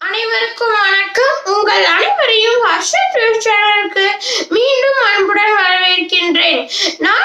அனைவருக்கும் வணக்கம். உங்கள் அனைவரையும் ஹர்ஷத் சேனலுக்கு மீண்டும் அன்புடன் வரவேற்கின்றேன். நான்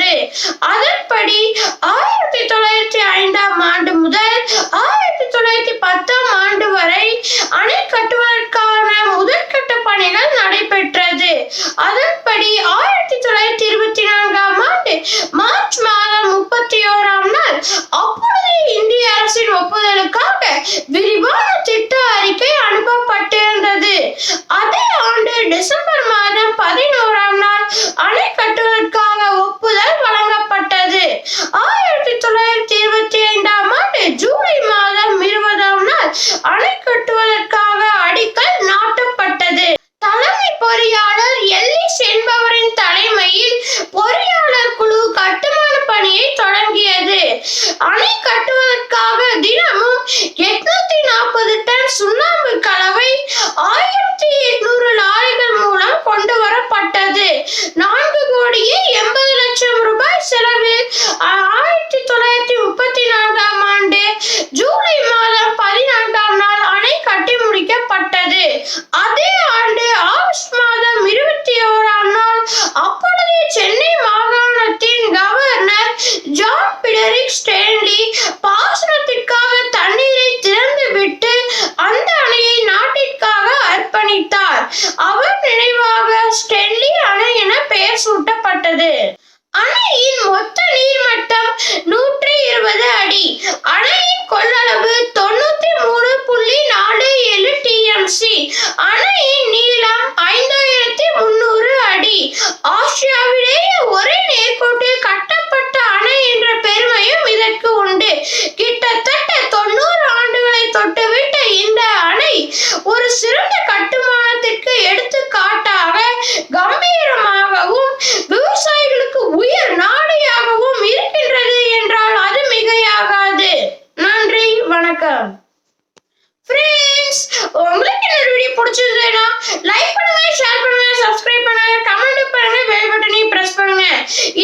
செய்தது அதன்படி ஆயிரத்தி தொள்ளாயிரத்தி ஐந்தாம் ஆண்டு முதல் ஆயிரத்தி தொள்ளாயிரத்தி பத்தாம் ஆண்டு வரை அணை கட்டுவதற்கான முதற்கட்ட பணிகள் நடைபெற்றது. அதன்படி ஆயிரத்தி தொள்ளாயிரத்தி இருபத்தி நான்காம் ஆண்டு மார்ச் மாதம் முப்பத்தி ஓராம் நாள் அப்பொழுது இந்திய அரசின் ஒப்புதலுக்காக விரிவான திட்டம் அறிக்கை அனுப்பப்பட்டிருந்தது அதே ஆண்டு டிசம்பர் மாதம் பதினோராம் நாள் அணை கட்டுவதற்காக ஒப்புதல் வழங்கப்பட்டது ஆயிரத்தி தொள்ளாயிரத்தி இருபத்தி ஐந்தாம் ஆண்டு ஜூலை மாதம் இருபதாம் நாள் அணை கட்டுவதற்காக அடிக்கல் நாட்டப்பட்டது தலைமை பொறியாளர் எல்லிஸ் என்பவரின் தலைமையில் பொறியாளர் குழு கட்டுமான பணியை தொடங்கியது அணை கட்டுவதற்காக தினமும் எட்நூத்தி நாற்பது டன் சுண்ணாம்பு அணையின் மொத்த நீர்மட்டம் நூற்றி இருபது அடி. அணையின் கொள்ளளவு ஃப்ரெண்ட்ஸ் உங்களுக்கு இந்த வீடியோ பிடிச்சிருந்ததுன்னா லைக் பண்ணுங்க ஷேர் பண்ணுங்க சப்ஸ்கிரைப் பண்ணுங்க கமெண்ட் பண்ணுங்க பெல் பட்டனையும் பிரஸ் பண்ணுங்க.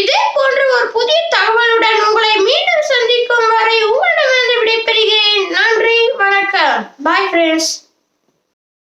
இதே போன்ற ஒரு புதிய தகவலுடன் உங்களை மீண்டும் சந்திக்கும் வரை உங்களிடமிருந்து விடைபெறுகிறேன். நன்றி வணக்கம். Bye friends